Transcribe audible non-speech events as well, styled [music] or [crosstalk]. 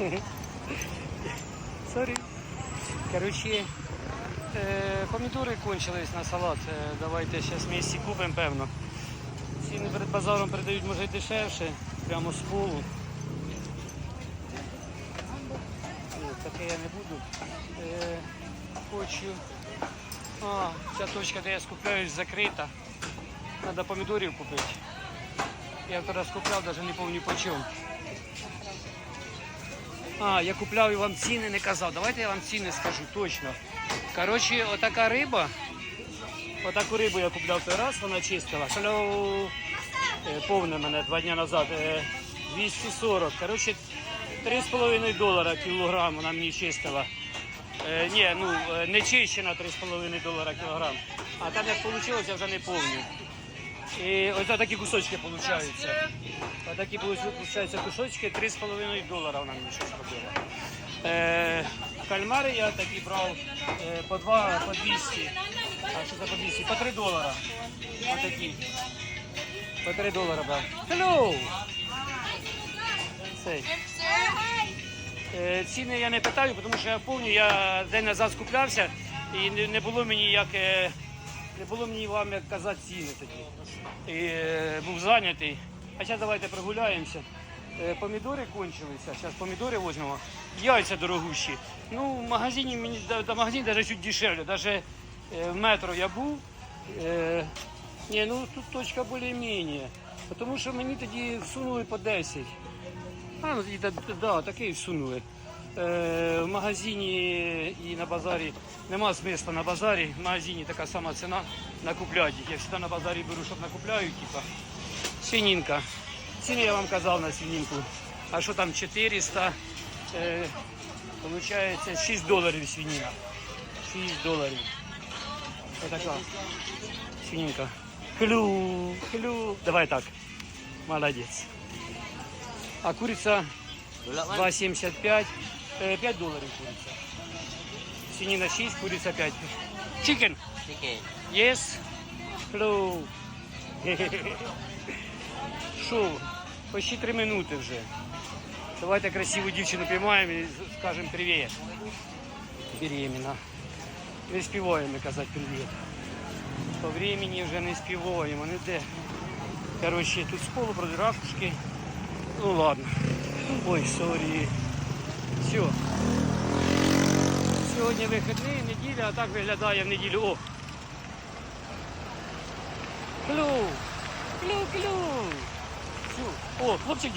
[laughs] Сорі. Короче, е, помідори кончились на салат. Е, Давайте зараз місці купимо, певно. Ціни перед базаром передають, може, дешевше, прямо з полу. Таке я не буду. Е, хочу. А, ця точка, де я скупляюсь, закрита. Треба помідорів купити. Я вчора скупляв, навіть не пам'ятаю по чому. А, я купляв і вам ціни не казав. Давайте я вам ціни скажу точно. Коротше, отака риба. Отаку рибу я купляв той раз, вона чистила. Hello. Е, Повне мене два дні назад. Е, 240. Коротше, 3,5 долара кілограм вона мені чистила. Е, ні, ну е, не чищена 3,5 долара кілограм. А там як вийшло, я вже не пам'ятаю. І ось такі кусочки получаються. Ось такі получаються кусочки, 3,5 долара вона мені щось робила. Е, кальмари я такі брав е, по 2, по 200. А що це по 200? По 3 долара. Отакі. По 3 долара брав. Hello! Цей. Е, Ціни я не питаю, тому що я пам'ятаю, я день назад скуплявся і не, не було мені як е, не було мені вам як казати ціни тоді. І, е, був зайнятий. А зараз давайте прогуляємося. Е, Помідори кончилися. Зараз помідори візьмемо. Яйця дорогущі. Ну, в магазині мені да, магазин навіть чуть дешевле. Навіть е, в метро я був. Е, ні, ну тут точка більш-менш. Тому що мені тоді всунули по 10. А, ну, да, да, такий всунули. Е, в магазині і на базарі нема смисла на базарі. В магазині така сама ціна накупляти. їх. Я завжди на базарі беру, щоб накупляю, типа. Свининка. Ціни я вам казав на свининку. А що там 400? Е, получається 6 доларів свинина. 6 доларів. Отака. Свининка. Клю, клю. Давай так. Молодець. А куриця 2,75. Е, 5 доларів куриця. Свинина 6, куриця 5. Chicken. Chicken. Yes. Hello. Що? Почти 3 минути вже. Давайте красиву дівчину піймаємо і скажемо привіт. Беременна. Не співаємо казати привіт. По времени вже не співаємо, не де. Коротше, тут з полу продирашки. Ну ладно. Ой, сорі. Все. Сьогодні вихідний, неділя, а так виглядає в неділю. О! Клю! Клю, клю! Все. О, хлопчик